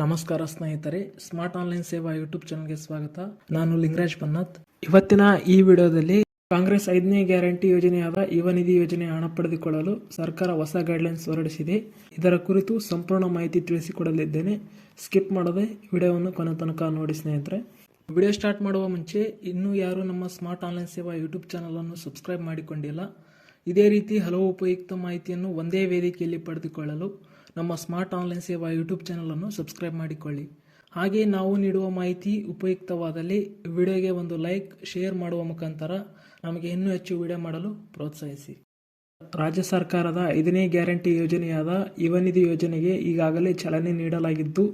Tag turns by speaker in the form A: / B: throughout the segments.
A: ನಮಸ್ಕಾರ ಸ್ನೇಹಿತರೆ, smart online Seva YouTube ಚಾನಲ್ಗೆ ಸ್ವಾಗತ. ನಾನು ಲಿಂಗರಾಜ್ ಪನ್ನತ್. ಇವತ್ತಿನ ಈ ವಿಡಿಯೋದಲ್ಲಿ ಕಾಂಗ್ರೆಸ್ ಐದನೇ ಗ್ಯಾರಂಟಿ ಯೋಜನೆಯಾದ ಯುವ ನಿಧಿ ಯೋಜನೆ ಹಣ ಪಡೆದುಕೊಳ್ಳಲು ಸರ್ಕಾರ ಹೊಸ ಗೈಡ್ಲೈನ್ಸ್ ಹೊರಡಿಸಿದೆ. ಇದರ ಕುರಿತು ಸಂಪೂರ್ಣ ಮಾಹಿತಿ ತಿಳಿಸಿಕೊಡಲಿದ್ದೇನೆ. ಸ್ಕಿಪ್ ಮಾಡದೆ ವಿಡಿಯೋವನ್ನು ಕೊನೆ ತನಕ ನೋಡಿ ಸ್ನೇಹಿತರೆ. ವಿಡಿಯೋ ಸ್ಟಾರ್ಟ್ ಮಾಡುವ ಮುಂಚೆ, ಇನ್ನೂ ಯಾರು ನಮ್ಮ ಸ್ಮಾರ್ಟ್ ಆನ್ಲೈನ್ ಸೇವಾ ಯೂಟ್ಯೂಬ್ ಚಾನಲನ್ನು ಸಬ್ಸ್ಕ್ರೈಬ್ ಮಾಡಿಕೊಂಡಿಲ್ಲ ಇದೇ ರೀತಿ ಹಲವು ಉಪಯುಕ್ತ ಮಾಹಿತಿಯನ್ನು ಒಂದೇ ವೇದಿಕೆಯಲ್ಲಿ ಪಡೆದುಕೊಳ್ಳಲು ನಮ್ಮ ಸ್ಮಾರ್ಟ್ ಆನ್ಲೈನ್ ಸೇವಾ ಯೂಟ್ಯೂಬ್ ಚಾನಲನ್ನು ಸಬ್ಸ್ಕ್ರೈಬ್ ಮಾಡಿಕೊಳ್ಳಿ. ಹಾಗೆ ನಾವು ನೀಡುವ ಮಾಹಿತಿ ಉಪಯುಕ್ತವಾದಲ್ಲಿ ವಿಡಿಯೋಗೆ ಒಂದು ಲೈಕ್, ಶೇರ್ ಮಾಡುವ ಮುಖಾಂತರ ನಮಗೆ ಇನ್ನೂ ಹೆಚ್ಚು ವಿಡಿಯೋ ಮಾಡಲು ಪ್ರೋತ್ಸಾಹಿಸಿ. ರಾಜ್ಯ ಸರ್ಕಾರದ ಐದನೇ ಗ್ಯಾರಂಟಿ ಯೋಜನೆಯಾದ ಯುವನಿಧಿ ಯೋಜನೆಗೆ ಈಗಾಗಲೇ ಚಾಲನೆ ನೀಡಲಾಗಿದ್ದು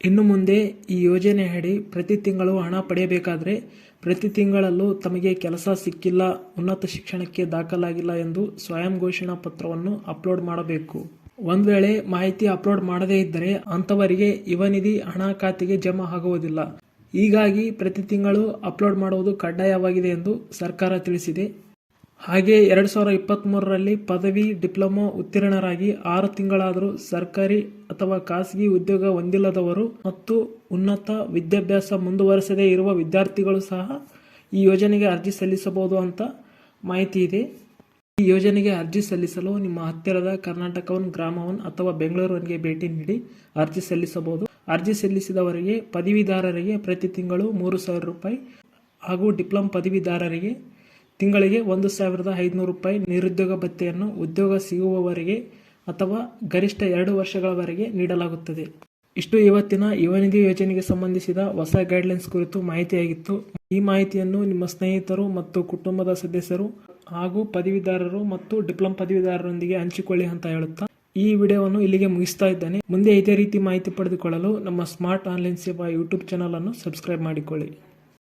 A: ಇನ್ನು ಮುಂದೆ ಈ ಯೋಜನೆ ಅಡಿ ಪ್ರತಿ ತಿಂಗಳು ಹಣ ಪಡೆಯಬೇಕಾದರೆ ಪ್ರತಿ ತಿಂಗಳಲ್ಲೂ ತಮಗೆ ಕೆಲಸ ಸಿಕ್ಕಿಲ್ಲ, ಉನ್ನತ ಶಿಕ್ಷಣಕ್ಕೆ ದಾಖಲಾಗಿಲ್ಲ ಎಂದು ಸ್ವಯಂ ಘೋಷಣಾ ಪತ್ರವನ್ನು ಅಪ್ಲೋಡ್ ಮಾಡಬೇಕು. ಒಂದು ವೇಳೆ ಮಾಹಿತಿ ಅಪ್ಲೋಡ್ ಮಾಡದೇ ಇದ್ದರೆ ಅಂಥವರಿಗೆ ಯುವ ನಿಧಿ ಹಣ ಖಾತೆಗೆ ಜಮಾ ಆಗುವುದಿಲ್ಲ. ಹೀಗಾಗಿ ಪ್ರತಿ ತಿಂಗಳು ಅಪ್ಲೋಡ್ ಮಾಡುವುದು ಕಡ್ಡಾಯವಾಗಿದೆ ಎಂದು ಸರ್ಕಾರ ತಿಳಿಸಿದೆ. ಹಾಗೆ ಎರಡು ಸಾವಿರ ಇಪ್ಪತ್ತ್ಮೂರರಲ್ಲಿ ಪದವಿ, ಡಿಪ್ಲೊಮಾ ಉತ್ತೀರ್ಣರಾಗಿ ಆರು ತಿಂಗಳಾದರೂ ಸರ್ಕಾರಿ ಅಥವಾ ಖಾಸಗಿ ಉದ್ಯೋಗ ಹೊಂದಿಲ್ಲದವರು ಮತ್ತು ಉನ್ನತ ವಿದ್ಯಾಭ್ಯಾಸ ಮುಂದುವರೆಸದೇ ಇರುವ ವಿದ್ಯಾರ್ಥಿಗಳು ಸಹ ಈ ಯೋಜನೆಗೆ ಅರ್ಜಿ ಸಲ್ಲಿಸಬಹುದು ಅಂತ ಮಾಹಿತಿ ಇದೆ. ಈ ಯೋಜನೆಗೆ ಅರ್ಜಿ ಸಲ್ಲಿಸಲು ನಿಮ್ಮ ಹತ್ತಿರದ ಕರ್ನಾಟಕ ಗ್ರಾಮವನ್ನು ಗ್ರಾಮ ಅಥವಾ ಬೆಂಗಳೂರವನ್ಗೆ ಭೇಟಿ ನೀಡಿ ಅರ್ಜಿ ಸಲ್ಲಿಸಬಹುದು. ಅರ್ಜಿ ಸಲ್ಲಿಸಿದವರಿಗೆ ಪದವಿದಾರರಿಗೆ ಪ್ರತಿ ತಿಂಗಳು ಮೂರು ಸಾವಿರ ರೂಪಾಯಿ ಹಾಗೂ ಡಿಪ್ಲೊಮ್ ಪದವೀಧರರಿಗೆ ತಿಂಗಳಿಗೆ ಒಂದು ಸಾವಿರದ ಐದುನೂರು ರೂಪಾಯಿ ನಿರುದ್ಯೋಗ ಭತ್ಯೆಯನ್ನು ಉದ್ಯೋಗ ಸಿಗುವವರೆಗೆ ಅಥವಾ ಗರಿಷ್ಠ ಎರಡು ವರ್ಷಗಳವರೆಗೆ ನೀಡಲಾಗುತ್ತದೆ. ಇಷ್ಟು ಇವತ್ತಿನ ಯುವನಿಧಿ ಯೋಜನೆಗೆ ಸಂಬಂಧಿಸಿದ ಹೊಸ ಗೈಡ್ಲೈನ್ಸ್ ಕುರಿತು ಮಾಹಿತಿಯಾಗಿತ್ತು. ಈ ಮಾಹಿತಿಯನ್ನು ನಿಮ್ಮ ಸ್ನೇಹಿತರು ಮತ್ತು ಕುಟುಂಬದ ಸದಸ್ಯರು ಹಾಗೂ ಪದವೀಧರರು ಮತ್ತು ಡಿಪ್ಲೊಮ್ ಪದವೀಧರರೊಂದಿಗೆ ಹಂಚಿಕೊಳ್ಳಿ ಅಂತ ಹೇಳುತ್ತಾ, ಈ ವಿಡಿಯೋವನ್ನು ಇಲ್ಲಿಗೆ ಮುಗಿಸ್ತಾ ಇದ್ದೇನೆ. ಮುಂದೆ ಇದೇ ರೀತಿ ಮಾಹಿತಿ ಪಡೆದುಕೊಳ್ಳಲು ನಮ್ಮ ಸ್ಮಾರ್ಟ್ ಆನ್ಲೈನ್ ಸೇವಾ ಯೂಟ್ಯೂಬ್ ಚಾನಲನ್ನು ಸಬ್ಸ್ಕ್ರೈಬ್ ಮಾಡಿಕೊಳ್ಳಿ.